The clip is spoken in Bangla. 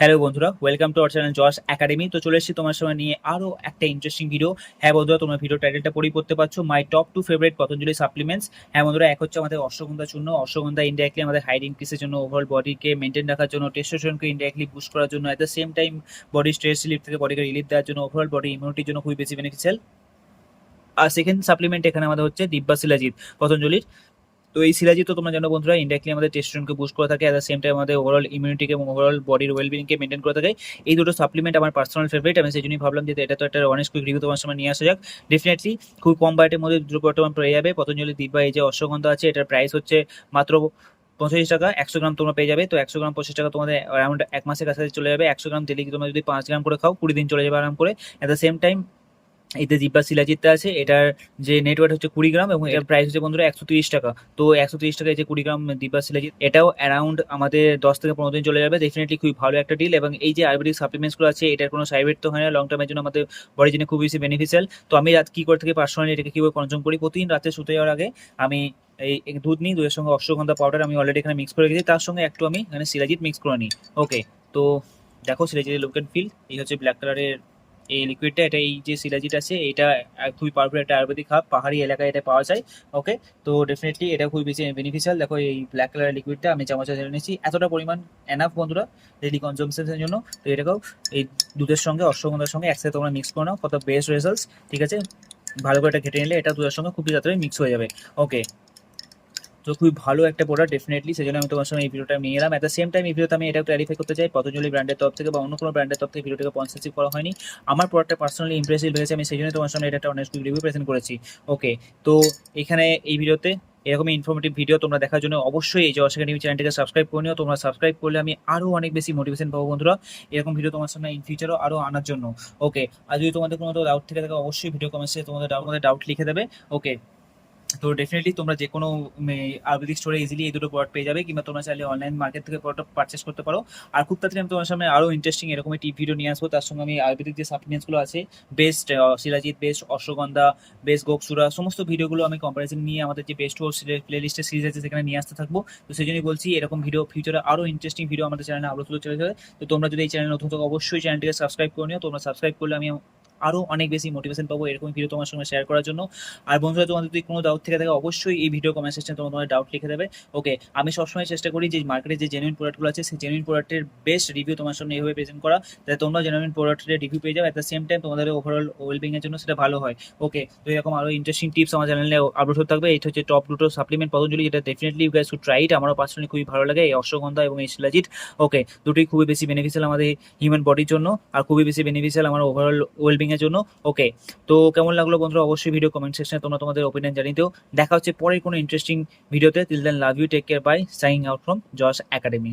হ্যালো বন্ধুরা welcome to our channel Jas academy তো চলে এসেছি তোমার সঙ্গে নিয়ে আরও একটা ইন্টারেস্টিং ভিডিও হ্যাঁ বন্ধুরা, তোমরা ভিডিও টাইটেলটা পড়েই পড়তে পারছ my top two favourite Patanjali supplements হ্যাঁ বন্ধুরা, এক হচ্ছে আমাদের অশ্বগন্ধা চূর্ণ। অশ্বগন্ধা ইন্ডিয়াকলি আমাদের হাইট ইনক্রিসের জন্য ওভারঅল বডিকে মেনটেন রাখার জন্য টেস্টোস্টেরনকে ইন্ডিয়াকলি বুস্ট করার জন্য at the same time body stress relief থেকে বডিকে রিলিফ দেওয়ার জন্য ওভারঅল বডি ইমিউনিটির জন্য খুবই বেশি বেনিফিশিয়াল আর সেকেন্ড সাপ্লিমেন্ট এখানে আমাদের হচ্ছে দিব্যা শিলাজিৎ, পতঞ্জলির। তো এই শিলাজিৎ তো তোমরা জানো বন্ধুরা ইন্ডাইরেক্টলি আমাদের টেস্টোস্টেরনকে বুস্ট করে থাকে অ্যাট দ্য সেম টাইম আমাদের ওভারঅল ইমিউনিটিকে এবং ওভারঅল বডির ওয়েলবিংকে মেনটেন করে থাকে। এই দুটো সাপ্লিমেন্ট আমার পার্সোনাল ফেভারিট আমি সেই জন্যই ভাবলাম যে এটা তো একটা অনেক কুইক রিভিউ তোমার সময় নিয়ে আসা যাক। ডেফিনেটলি খুব কম বাজেটের মধ্যে দুটো বর্তমান পেয়ে যাবে। পতঞ্জলি দিব্যা এই যে অশ্বগন্ধা আছে, এটার প্রাইস হচ্ছে মাত্র পঁচিশ টাকা, একশো গ্রাম তোমরা পেয়ে যাবে। তো একশো গ্রাম পঁচিশ টাকা তোমাদের অ্যারাউন্ড এক মাসের কাছাকাছি চলে যাবে। একশো গ্রাম তেলে তোমরা যদি পাঁচ গ্রাম করে খাও, কুড়ি দিন চলে যাবে আরাম করে। অ্যাট দ্য সেম টাইম এতে জিব্বা শিলাজিৎটা আছে এটার যে নেটওয়ার্ক হচ্ছে কুড়ি গ্রাম এবং এটার প্রাইস হচ্ছে বন্ধুরা একশো তিরিশ টাকা। তো একশো তিরিশ টাকায় যে কুড়ি গ্রাম দিব্যা শিলাজিৎ এটাও অ্যারাউন্ড আমাদের দশ থেকে পনেরো দিন চলে যাবে। ডেফিনেটলি খুবই ভালো একটা ডিল এবং এই যে আয়ুর্বেদিক সাপ্লিমেন্টসগুলো আছে এটার কোনো সাইড এফেক্ট তো হয় না লং টার্মের জন্য আমাদের বডির জন্য খুব বেশি বেনিফিশিয়াল তো আমি রাত কী করে থেকে পার্সোনালি এটাকে কীভাবে কনজিউম করি প্রতিদিন রাতে শুতে যাওয়ার আগে আমি এই দুধ নিই দুধের সঙ্গে অশ্বগন্ধা পাউডার আমি অলরেডি এখানে মিক্স করে রেখেছি তার সঙ্গে একটু আমি এখানে শিলাজিৎ মিক্স করে নিই। ওকে তো দেখো শিলাজিতের লুক অ্যান্ড ফিল এই হচ্ছে ব্ল্যাক কালারের এই লিকুইডটা এটা এই যে শিলাজিট আছে, এটা খুবই পাওয়ারফুল একটা আয়ুর্বেদিক হাব পাহাড়ি এলাকায় এটা পাওয়া যায় ওকে তো ডেফিনেটলি এটা খুবই বেশি বেনিফিশিয়াল দেখো এই ব্ল্যাক কালারের লিকুইডটা আমি চামচে ঢেলে নিয়েছি। এতটা পরিমাণ এনাফ বন্ধুরা ডেলি কনজামশনের জন্য। তো এটাকেও এই দুধের সঙ্গে, অশ্বগন্ধার সঙ্গে একসাথে তোমরা মিক্স করে নাও কত বেস্ট রেজাল্টস ঠিক আছে? ভালো করে এটা ঘেটে নিলে এটা দুধের সঙ্গে খুবই তাড়াতাড়ি মিক্স হয়ে যাবে ওকে তো খুবই ভালো একটা প্রোডাক্ট ডেফিনেটলি সেই জন্য আমি তোমার সঙ্গে এই ভিডিওটা নিয়ে এলাম। অ্যাট দ্য সেম টাইম এই ভিডিওতে আমি এটা ক্লারিফাই করতে চাই, পতঞ্জলি ব্র্যান্ডের তরফ থেকে বা অন্য কোনো ব্র্যান্ডের তরফ থেকে ভিডিওটাকে স্পন্সরশিপ করা হয়নি। আমার প্রোডাক্টটা পার্সোনালি ইমপ্রেসিভ লেগেছে আমি সেই জন্য তোমার সঙ্গে এটা একটা অনেক রিভিউ প্রেজেন্ট করেছি। ওকে তো এখানে এই ভিডিওতে এরকমই ইনফরমেটিভ ভিডিও তোমরা দেখার জন্য অবশ্যই এই যে অশোকা টিভি চ্যানেলটিকে সাবস্ক্রাইব করে নিও। তোমরা সাবস্ক্রাইব করলে আমি আরও অনেক বেশি মোটিভেশন পাবো বন্ধুরা। এরকম ভিডিও তোমার সামনে ইন ফিউচারও আরও আনার জন্য। ওকে আর যদি তোমাদের কোনো ডাউট থেকে থাকে, অবশ্যই ভিডিও কমেন্টসে তোমাদের ডাউট ডাউট লিখে দেবে। ওকে তো ডেফিনেটলি তোমরা যে কোনো আয়ুর্বেদিক স্টোরে ইজিলি এই দুটো প্রোডাক্ট পেয়ে যাবে, কিংবা তোমরা চাইলে অনলাইন মার্কেট থেকে প্রোডাক্ট পারচেস করতে পারো। আর খুব তাড়াতাড়ি আমি তোমার সামনে আরও ইন্টারেস্টিং এরকম টিপ ভিডিও নিয়ে আসব। তার সঙ্গে আমি আয়ুর্বেদিক যে সাপ্লিমেন্টসগুলো আছে best shilajit best ashwagandha best gokshura সমস্ত ভিডিওগুলো আমি কম্পারিজন নিয়ে আমাদের যে বেস্ট হোস প্লে লিস্টের সিরিজ আছে, সেখানে নিয়ে আসতে থাকব। তো সেই জন্যই বলছি, এরকম ভিডিও ফিউচারে আরও ইন্টারেস্টিং ভিডিও আমাদের চ্যানেলে আপলোড তুলে চলে যাবে তো তোমরা যদি এই চ্যানেল নতুন থাকো, অবশ্যই চ্যানেলটিকে সাবস্ক্রাইব করে নিও। তোমরা সাবস্ক্রাইব করলে আমি আরও অনেক বেশি মোটিভেশন পাবো এরকম ভিডিও তোমার সঙ্গে শেয়ার করার জন্য। আর বন্ধুরা, তোমাদের যদি কোনো ডাউট থেকে থাকে, অবশ্যই এই ভিডিও কমেন্ট সেকশনে তোমরা তোমাদের ডাউট লিখে দেবে। ওকে আমি সবসময় চেষ্টা করি যে মার্কেটে যে জেনুইন প্রোডাক্টগুলো আছে, সেই জেনুইন প্রোডাক্টের বেস্ট রিভিউ তোমার সামনে এইভাবে প্রেজেন্ট করা, যাতে তোমরা জেনুইন প্রোডাক্টের রিভিউ পেয়ে যাও। অ্যাট দ্য সেম টাইম তোমাদের ওভারঅল ওয়েলবিং এর জন্য সেটা ভালো হয়। ওকে তো এরকম আরও ইন্টারেস্টিং টিপস আমার চ্যানেলে আপলোড হতে থাকবে। এটা হচ্ছে টপ দুটো সাপ্লিমেন্ট পতঞ্জলি, যেটা definitely you guys to try it আমারও পার্সোনালি খুবই ভালো লাগে এই অশ্বগন্ধা এবং এই শিলাজিৎ। ওকে দুটোই খুবই বেশি বেনিফিশিয়াল আমাদের হিউম্যান বডির জন্য। আর খুবই বেশি বেনিফিশিয়াল আমার ওভারঅল ওয়েলবিং এর জন্য। ওকে তো কেমন লাগল বন্ধুরা? অবশ্যই ভিডিও কমেন্ট সেকশনে তোমরা তোমাদের ওপিনিয়ন জানিয়ে দিও। দেখা হচ্ছে পরের কোনো ইন্টারেস্টিং ভিডিওতে till then love you take care bye signing out from Josh academy